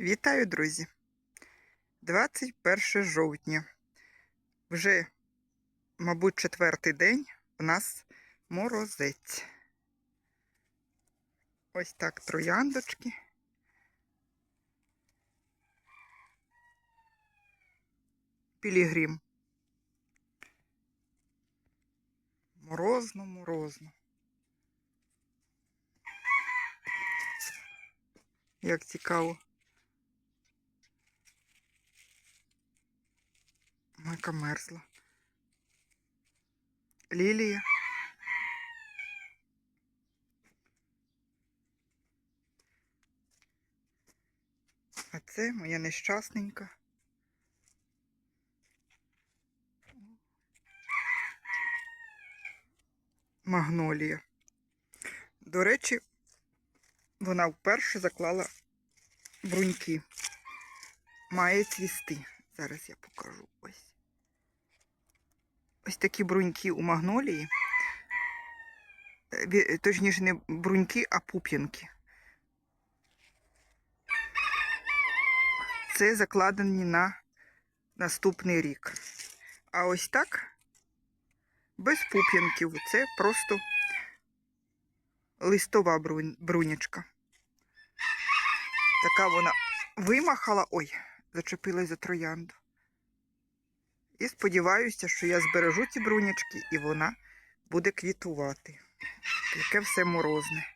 Вітаю, друзі! 21 жовтня. Вже, мабуть, четвертий день у нас морозець. Ось так трояндочки. Пілігрім. Морозно, морозно. Як цікаво. Майка мерзла. Лілія. А це моя нещасненька. Магнолія. До речі, вона вперше заклала бруньки. Має цвісти. Зараз я покажу ось. Ось такі бруньки у магнолії. Точніше, не бруньки, а пуп'янки. Це закладені на наступний рік. А ось так, без пуп'янків, це просто листова брунячка. Така вона вимахала. Ой, зачепилась за троянду. І сподіваюся, що я збережу ці брунячки і вона буде квітувати. Яке все морозне.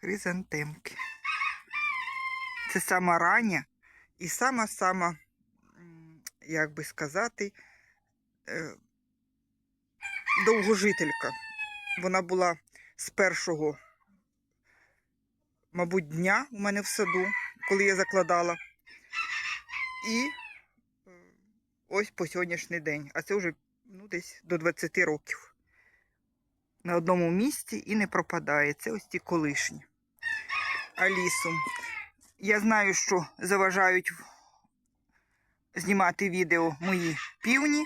Хризантемки. Це сама рання і сама-сама, як би сказати, е, довгожителька. Вона була з першого, мабуть, дня у мене в саду, коли я закладала. І ось по сьогоднішній день. А це вже ну, десь до 20 років. На одному місці і не пропадає. Це ось ті колишні. Алісу. Я знаю, що заважають знімати відео мої півні,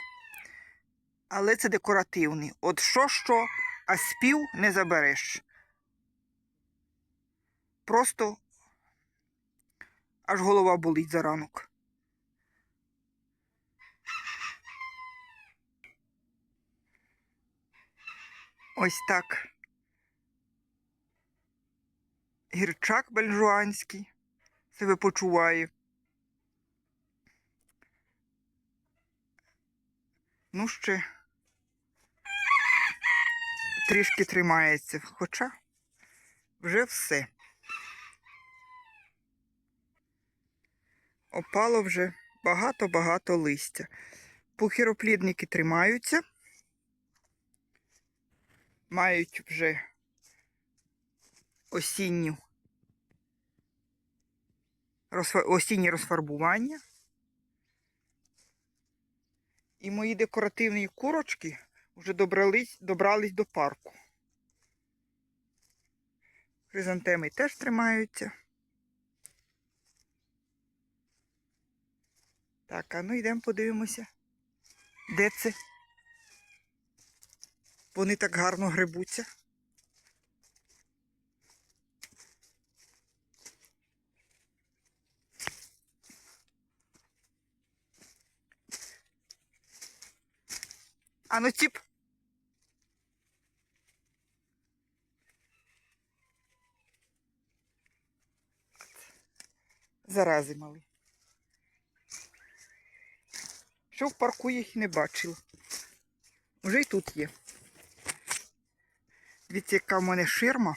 але це декоративний. От що, що, а спів не забереш. Просто аж голова болить за ранок. Ось так. Гірчак бельжуанський себе почуває. Ну, ще трішки тримається, хоча вже все. Опало вже багато-багато листя. Пухіроплідники тримаються, мають вже осінню осіннє розфарбування. І мої декоративні курочки вже добрались, добрались до парку. Хризантеми теж тримаються. Так, а ну йдемо подивимося. Де це? Вони так гарно грибуться. А ну тіп. Зарази мали. Що в парку їх не бачила. Вже й тут є. Дивіться, яка в мене ширма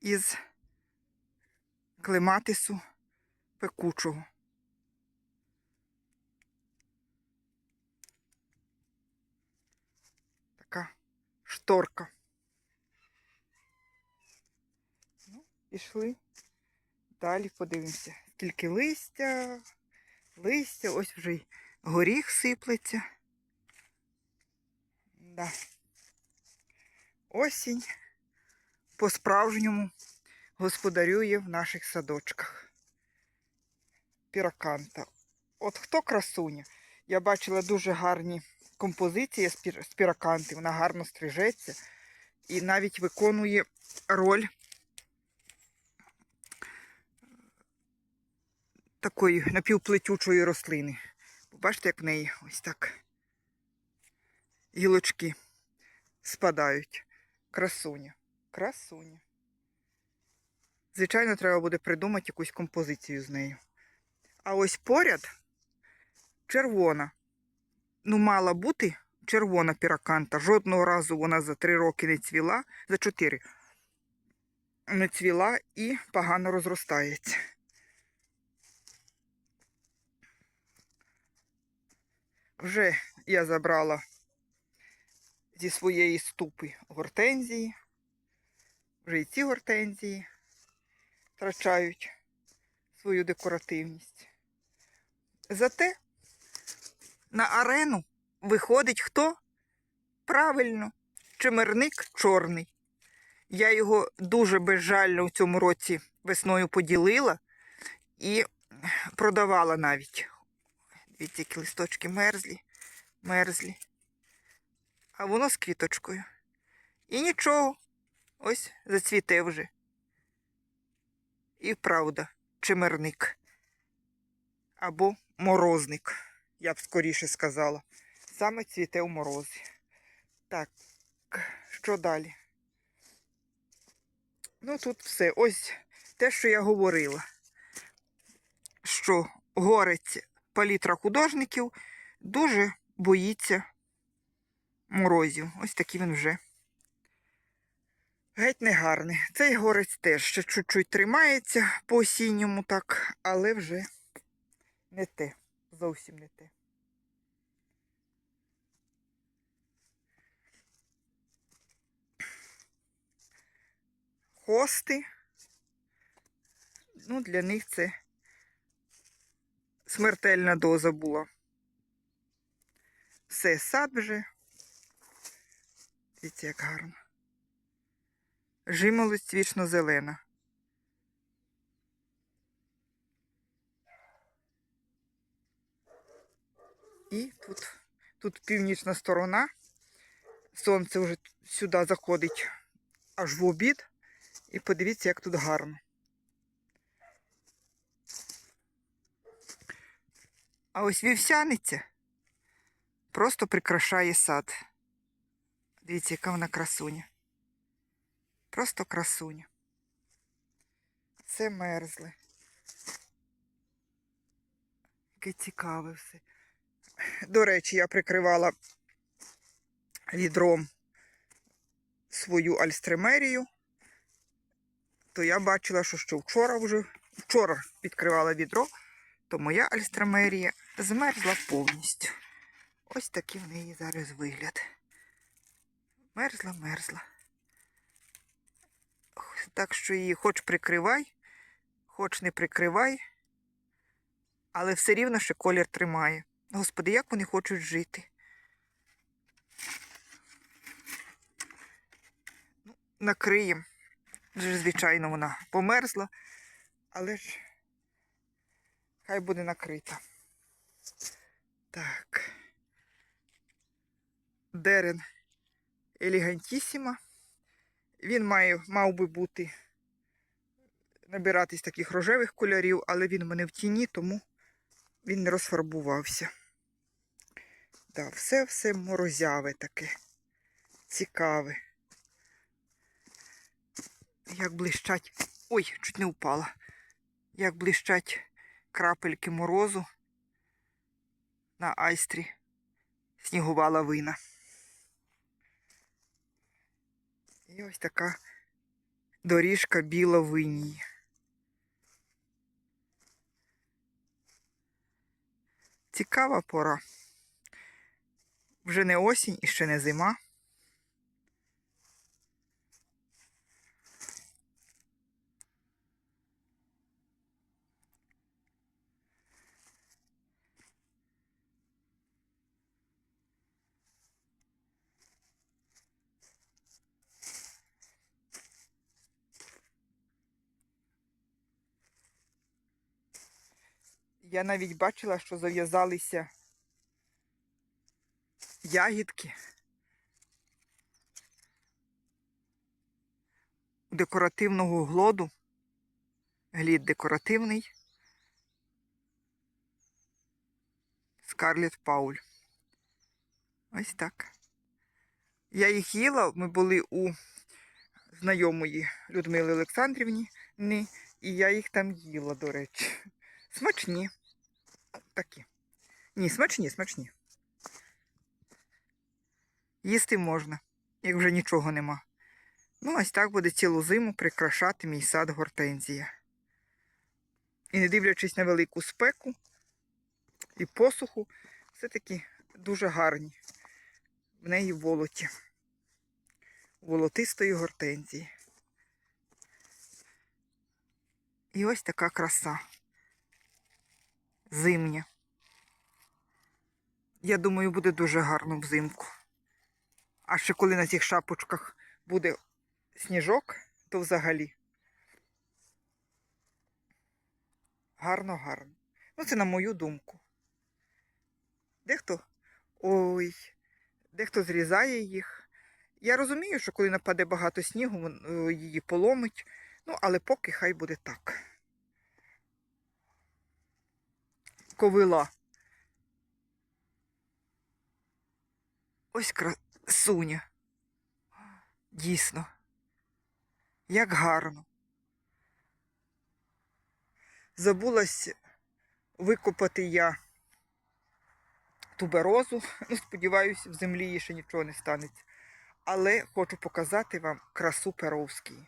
із клематису пекучого. Така шторка. Ну, пішли. Далі подивимося. Скільки листя, листя, ось вже й горіх сиплеться. Да. Осінь по-справжньому господарює в наших садочках. Піраканта. От хто красуня? Я бачила дуже гарні композиції з піраканти, вона гарно стрижеться. і навіть виконує роль такої напівплетючої рослини. Бачите, як в неї ось так гілочки спадають. Красуня. Красуня. Звичайно, треба буде придумати якусь композицію з нею. А ось поряд червона. Ну, мала бути червона піраканта. Жодного разу вона за три роки не цвіла, за чотири не цвіла і погано розростається. Вже я забрала зі своєї ступи гортензії. Вже і ці гортензії втрачають свою декоративність. Зате на арену виходить хто? Правильно, чимерник чорний. Я його дуже безжально у цьому році весною поділила і продавала навіть. Дивіться, які листочки мерзлі, мерзлі. А воно з квіточкою. І нічого, ось зацвіте вже. І правда, чимерник. Або морозник, я б скоріше сказала. Саме цвіте у морозі. Так, що далі? Ну, тут все. Ось те, що я говорила. Що горець палітра художників дуже боїться морозів. Ось такий він вже. Геть негарний. Цей горець теж ще чуть-чуть тримається по осінньому так, але вже не те. Зовсім не те. Хости. Ну, для них це смертельна доза була. Все, сад вже. Дивіться, як гарно. Жимолость вічно зелена. І тут, тут північна сторона. Сонце вже сюди заходить аж в обід. І подивіться, як тут гарно. А ось вівсяниця просто прикрашає сад. Дивіться, яка вона красуня. Просто красуня. Це мерзле. Яке цікаве все. До речі, я прикривала відром свою альстремерію, то я бачила, що ще вчора вже вчора відкривала відро, то моя альстремерія змерзла повністю. Ось такий в неї зараз вигляд. Мерзла, мерзла. Так що її хоч прикривай, хоч не прикривай, але все рівно ще колір тримає. Господи, як вони хочуть жити. Ну, накриємо. Звичайно, вона померзла, але ж хай буде накрита. Так. Дерен елегантісіма. Він має, мав би бути набиратись таких рожевих кольорів, але він в мене в тіні, тому він не розфарбувався. Да, все-все морозяве таке. Цікаве. Як блищать. Ой, чуть не впала. Як блищать крапельки морозу на айстрі снігова лавина. І ось така доріжка біла в інії. Цікава пора. Вже не осінь і ще не зима. Я навіть бачила, що зав'язалися ягідки. декоративного глоду. Глід декоративний. Скарлет Пауль. Ось так. Я їх їла, ми були у знайомої Людмили Олександрівні, і я їх там їла, до речі. Смачні. Такі. Ні, смачні, смачні. Їсти можна, як вже нічого нема. Ну, ось так буде цілу зиму прикрашати мій сад гортензія. І не дивлячись на велику спеку і посуху, все-таки дуже гарні. В неї волоті. Волотистої гортензії. І ось така краса. Зимня. Я думаю, буде дуже гарно взимку. А ще коли на цих шапочках буде сніжок, то взагалі. Гарно, гарно. Ну, це на мою думку. Дехто. Ой, дехто зрізає їх. Я розумію, що коли нападе багато снігу, е, її поломить. Ну, але поки хай буде так. Ковила. Ось красуня. Дійсно. Як гарно. Забулась викопати я туберозу. Ну, сподіваюся, в землі їй ще нічого не станеться. Але хочу показати вам красу Перовської.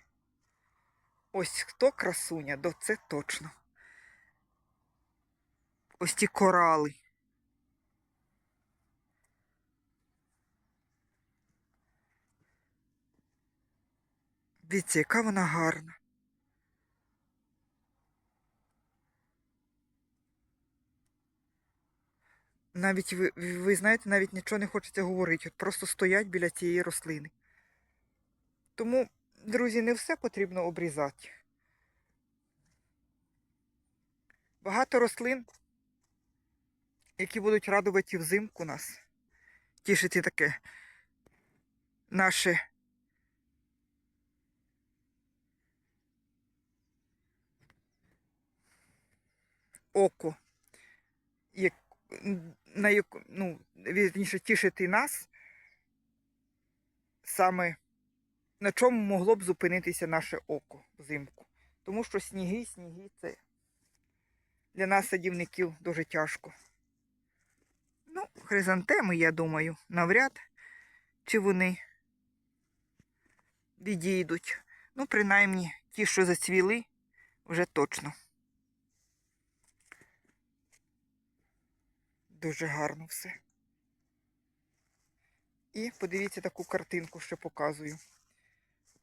Ось хто красуня, то це точно. Ось ті корали. Дивіться, яка вона гарна. Навіть ви, ви знаєте, навіть нічого не хочеться говорити. От просто стоять біля цієї рослини. Тому, друзі, не все потрібно обрізати. Багато рослин, які будуть радувати взимку нас, тішити таке наше око, як, на яку, ну, вірніше, тішити нас, саме на чому могло б зупинитися наше око взимку. Тому що сніги, сніги це для нас, садівників, дуже тяжко. Ну, хризантеми, я думаю, навряд чи вони відійдуть. Ну, принаймні, ті, що зацвіли, вже точно. Дуже гарно все. І подивіться таку картинку, що показую.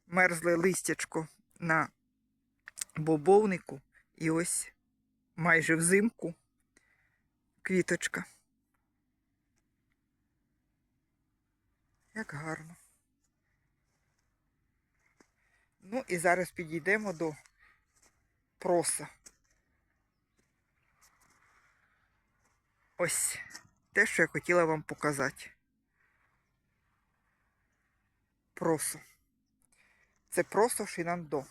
Мерзле листячко на бобовнику. І ось майже взимку квіточка. Як гарно. Ну і зараз підійдемо до проса. Ось те, що я хотіла вам показати. Просо. Це просо шинандо.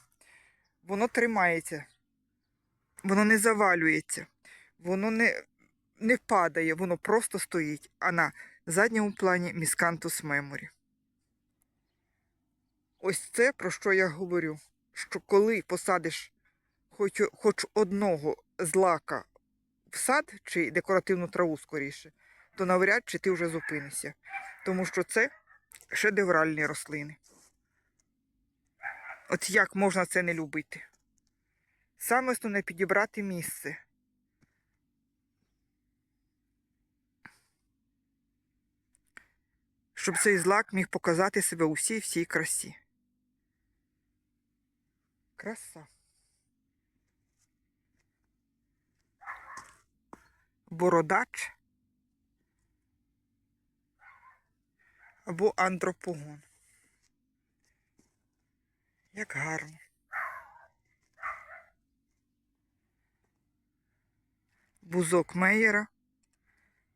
Воно тримається, воно не завалюється, воно не, не падає, воно просто стоїть. А на задньому плані міскантус меморі. Ось це, про що я говорю, що коли посадиш хоч, хоч одного злака в сад чи декоративну траву скоріше, то навряд чи ти вже зупинишся. Тому що це шедевральні рослини. От як можна це не любити? Саме основне підібрати місце. Щоб цей злак міг показати себе у всій всій красі. Краса. Бородач або антропогон. Як гарно. Бузок Мейєра.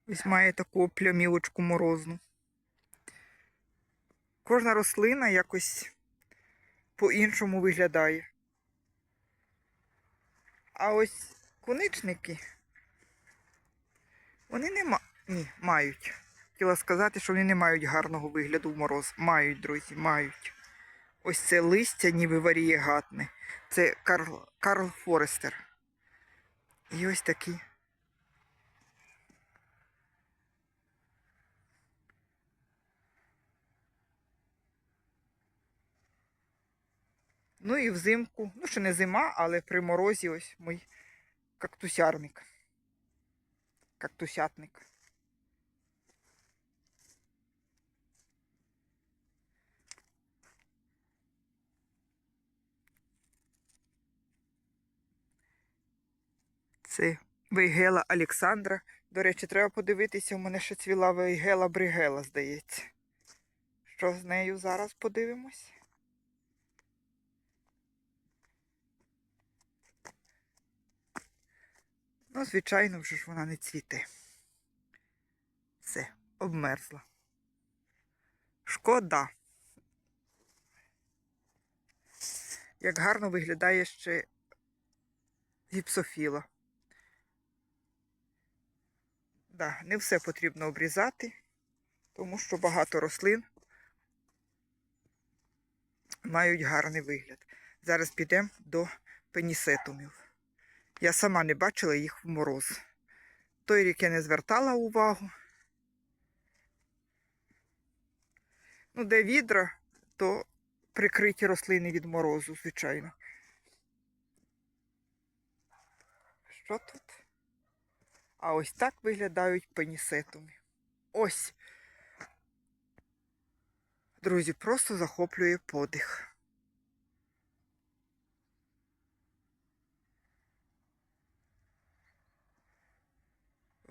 Ось має таку плямівочку морозну. Кожна рослина якось по-іншому виглядає. А ось куничники, вони не ма... Ні, мають. Хотіла сказати, що вони не мають гарного вигляду в мороз. Мають, друзі, мають. Ось це листя ніби варієгатне. Це Карл, Карл Форестер. І ось такі. Ну і взимку, ну ще не зима, але при морозі ось мій кактусярник. Кактусятник. Це Вейгела Олександра. До речі, треба подивитися, у мене ще цвіла Вейгела Бригела, здається. Що з нею зараз подивимось? Ну, звичайно, вже ж вона не цвіте. Все, обмерзла. Шкода. Як гарно виглядає ще гіпсофіла. Да, не все потрібно обрізати, тому що багато рослин мають гарний вигляд. Зараз підемо до пенісетумів. Я сама не бачила їх в мороз. Той рік я не звертала увагу. Ну, де відра, то прикриті рослини від морозу, звичайно. Що тут? А ось так виглядають пенісетуми. Ось. Друзі, просто захоплює подих.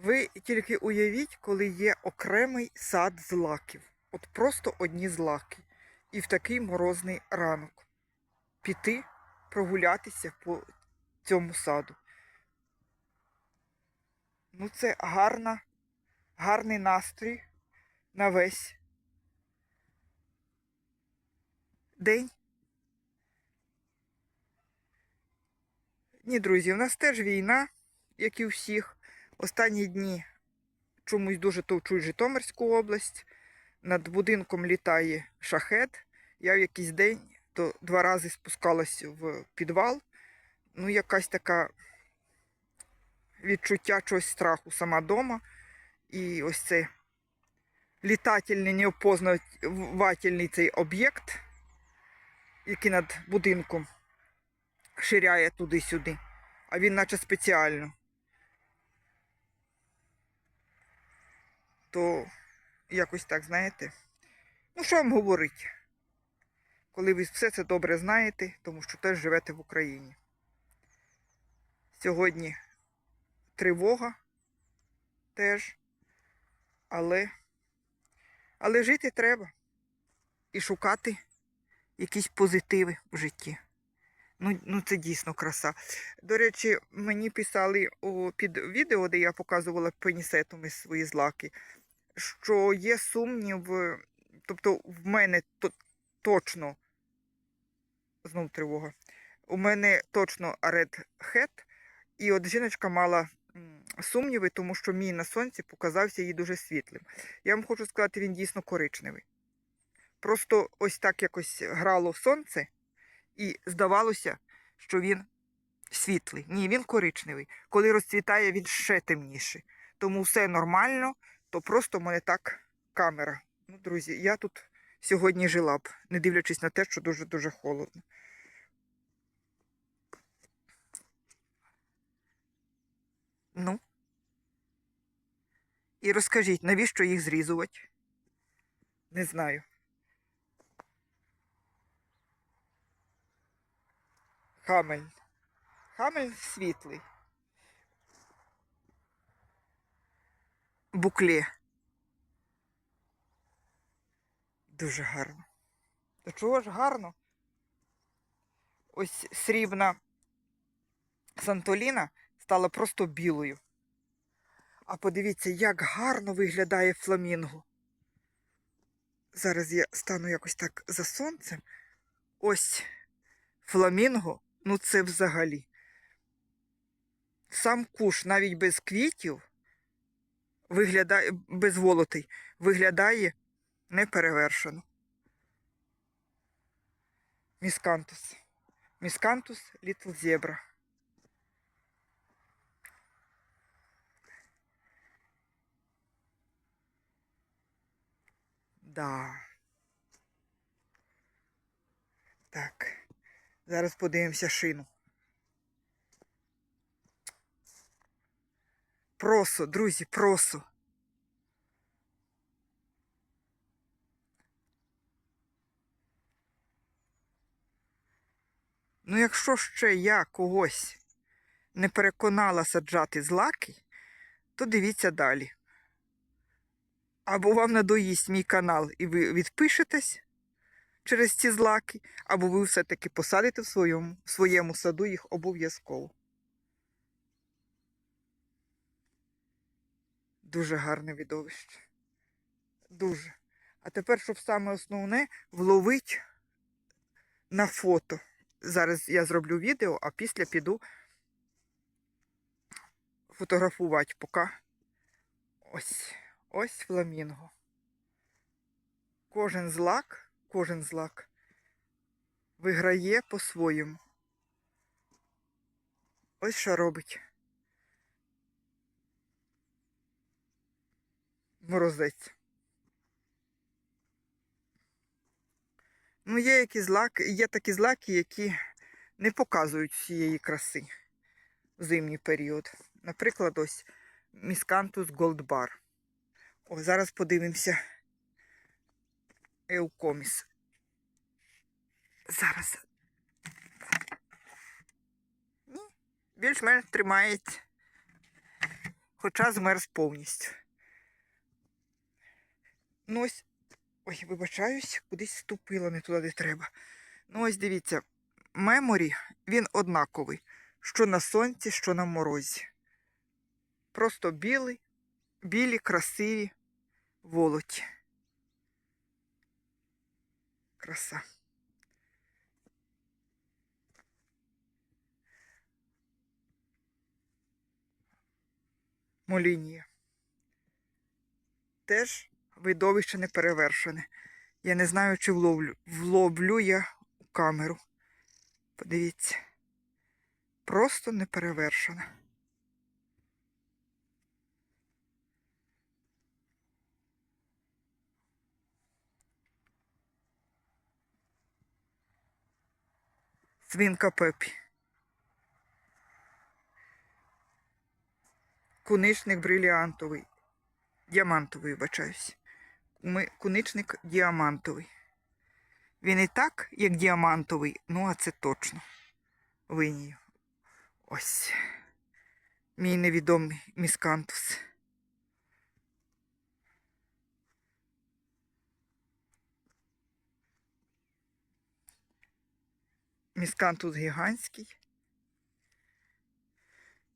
Ви тільки уявіть, коли є окремий сад злаків. От просто одні злаки. І в такий морозний ранок. Піти прогулятися по цьому саду. Ну, це гарна, гарний настрій на весь день. Ні, друзі, у нас теж війна, як і у всіх. Останні дні чомусь дуже товчуть Житомирську область. Над будинком літає шахет. Я в якийсь день то два рази спускалась в підвал. Ну, якась така відчуття чогось страху сама дома. І ось це літательний, неопознавательний цей об'єкт, який над будинком ширяє туди-сюди. А він наче спеціально. То якось так, знаєте. Ну, що вам говорить? Коли ви все це добре знаєте, тому що теж живете в Україні. Сьогодні тривога теж, але, але жити треба і шукати якісь позитиви в житті. Ну, ну це дійсно краса. До речі, мені писали о, під відео, де я показувала пенісетами свої злаки, що є сумнів, тобто в мене то, точно, знов тривога, у мене точно Red Hat, і от жіночка мала сумніви, тому що мій на сонці показався їй дуже світлим. Я вам хочу сказати, він дійсно коричневий. Просто ось так якось грало сонце, і здавалося, що він світлий. Ні, він коричневий. Коли розцвітає, він ще темніший. Тому все нормально, то просто в мене так камера. Ну, друзі, я тут сьогодні жила б, не дивлячись на те, що дуже-дуже холодно. Ну. І розкажіть, навіщо їх зрізувати? Не знаю. Хамель. Хамель світлий. Букле. Дуже гарно. Та чого ж гарно? Ось срібна Сантоліна стала просто білою. А подивіться, як гарно виглядає фламінго. Зараз я стану якось так за сонцем. Ось фламінго, ну це взагалі. Сам куш навіть без квітів виглядає без волотий, виглядає неперевершено. Міскантус. Міскантус Літл Зебра. Да. Так. Зараз подивимося шину. Просо, друзі, просо. Ну, якщо ще я когось не переконала саджати злаки, то дивіться далі. Або вам надоїсть мій канал і ви відпишетесь через ці злаки, або ви все-таки посадите в своєму, в своєму саду їх обов'язково. Дуже гарне видовище. Дуже. А тепер, щоб саме основне, вловить на фото. Зараз я зроблю відео, а після піду фотографувати поки. Ось, ось фламінго. Кожен злак, кожен злак виграє по-своєму. Ось що робить. Морозець. Ну, є які злаки, є такі злаки, які не показують всієї краси в зимній період. Наприклад, ось Міскантус Bar. О, зараз подивимося Еукоміс. Зараз. Більш-менш тримається. Хоча змерз повністю. Ну ось Ой, вибачаюсь, кудись ступила не туди, де треба. Ну, ось дивіться, меморі він однаковий, що на сонці, що на морозі. Просто білий, білі, красиві волоті. Краса. Молінія. Теж видовище не перевершене. Я не знаю, чи вловлю, вловлю я у камеру. Подивіться. Просто не перевершене. Свинка Пепі. Куничник бриліантовий. Діамантовий, вибачаюсь. Куничник діамантовий. Він і так, як діамантовий, ну а це точно. Винію. Ось. Мій невідомий міскантус. Міскантус гігантський.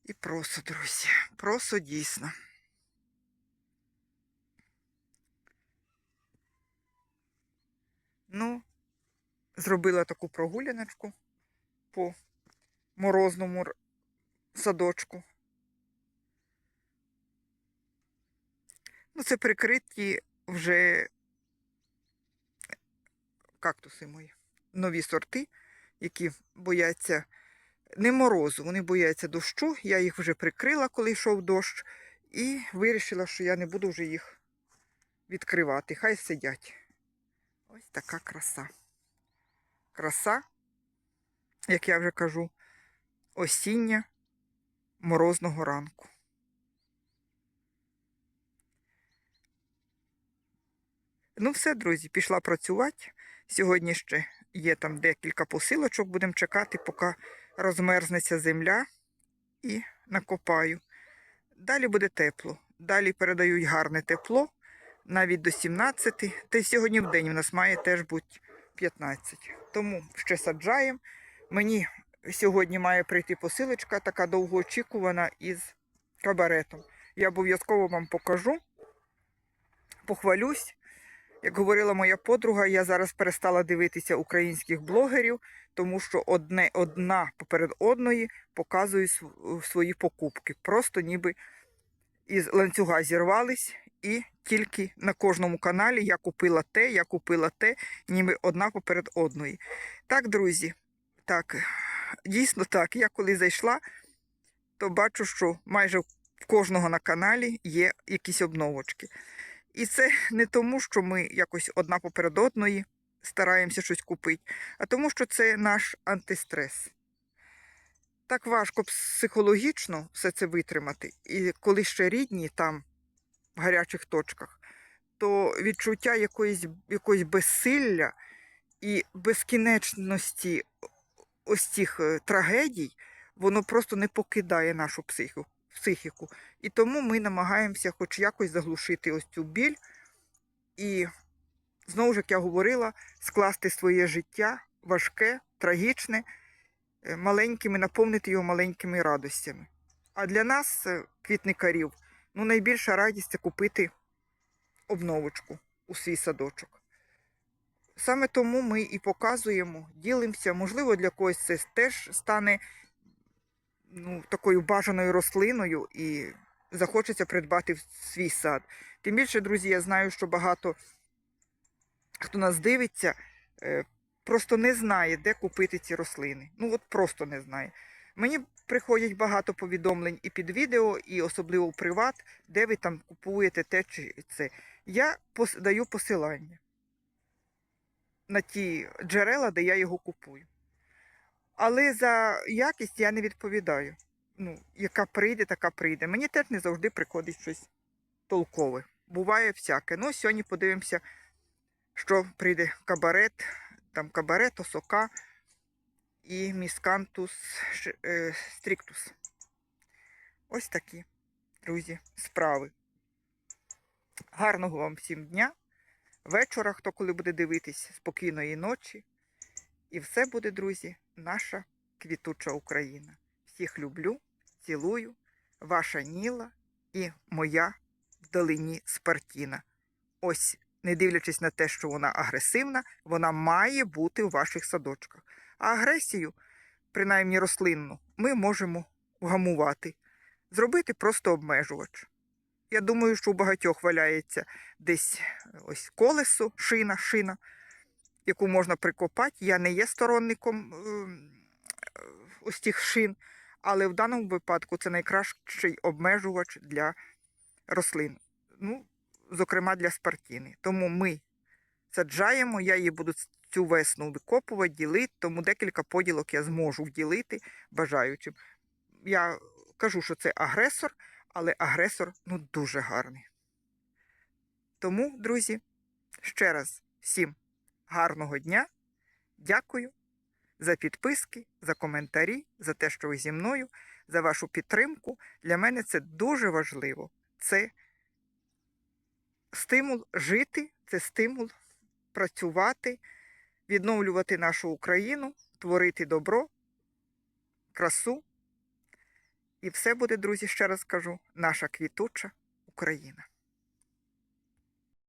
І просо, друзі. Просо дійсно. Ну, зробила таку прогуляночку по морозному садочку. Ну, це прикриті вже кактуси мої. Нові сорти, які бояться не морозу, вони бояться дощу. Я їх вже прикрила, коли йшов дощ, і вирішила, що я не буду вже їх відкривати. Хай сидять. Ось така краса. Краса, як я вже кажу, осіння морозного ранку. Ну, все, друзі, пішла працювати. Сьогодні ще є там декілька посилочок, будемо чекати, поки розмерзнеться земля і накопаю. Далі буде тепло. Далі передають гарне тепло навіть до 17. Та й сьогодні в день у нас має теж бути 15. Тому ще саджаємо. Мені сьогодні має прийти посилочка, така довгоочікувана із кабаретом. Я обов'язково вам покажу, похвалюсь. Як говорила моя подруга, я зараз перестала дивитися українських блогерів, тому що одне, одна поперед одної показує свої покупки. Просто ніби із ланцюга зірвались, і тільки на кожному каналі я купила те, я купила те, ніби одна поперед одної. Так, друзі, так, дійсно так. Я коли зайшла, то бачу, що майже в кожного на каналі є якісь обновочки. І це не тому, що ми якось одна поперед одної стараємося щось купити, а тому, що це наш антистрес. Так важко психологічно все це витримати. І коли ще рідні там, в гарячих точках, то відчуття якоїсь, якоїсь безсилля і безкінечності ось цих е, трагедій, воно просто не покидає нашу психіку. психіку. І тому ми намагаємося хоч якось заглушити ось цю біль і, знову ж як я говорила, скласти своє життя важке, трагічне, е, маленькими, наповнити його маленькими радостями. А для нас, е, квітникарів, ну, найбільша радість це купити обновочку у свій садочок. Саме тому ми і показуємо, ділимося. Можливо, для когось це теж стане ну, такою бажаною рослиною і захочеться придбати в свій сад. Тим більше, друзі, я знаю, що багато хто нас дивиться, е, просто не знає, де купити ці рослини. Ну, от просто не знає. Мені приходять багато повідомлень і під відео, і особливо в приват, де ви там купуєте те чи це. Я даю посилання на ті джерела, де я його купую. Але за якість я не відповідаю. Ну, яка прийде, така прийде. Мені теж не завжди приходить щось толкове. Буває всяке. Ну, сьогодні подивимося, що прийде кабарет, там кабарет, осока і міскантус е, стріктус. Ось такі, друзі, справи. Гарного вам всім дня, вечора, хто коли буде дивитись, спокійної ночі. І все буде, друзі, наша квітуча Україна. Всіх люблю, цілую, ваша Ніла і моя вдалині Спартіна. Ось, не дивлячись на те, що вона агресивна, вона має бути у ваших садочках. А агресію, принаймні рослинну, ми можемо вгамувати, зробити просто обмежувач. Я думаю, що у багатьох валяється десь ось колесо, шина, шина яку можна прикопати. Я не є сторонником ем, е, ось тих шин, але в даному випадку це найкращий обмежувач для рослин. Ну, зокрема для спартіни. Тому ми саджаємо, я її буду цю весну викопувати, ділити, тому декілька поділок я зможу вділити бажаючим. Я кажу, що це агресор, але агресор ну, дуже гарний. Тому, друзі, ще раз всім гарного дня. Дякую за підписки, за коментарі, за те, що ви зі мною, за вашу підтримку. Для мене це дуже важливо. Це стимул жити, це стимул працювати, відновлювати нашу Україну, творити добро, красу. І все буде, друзі, ще раз кажу, наша квітуча Україна.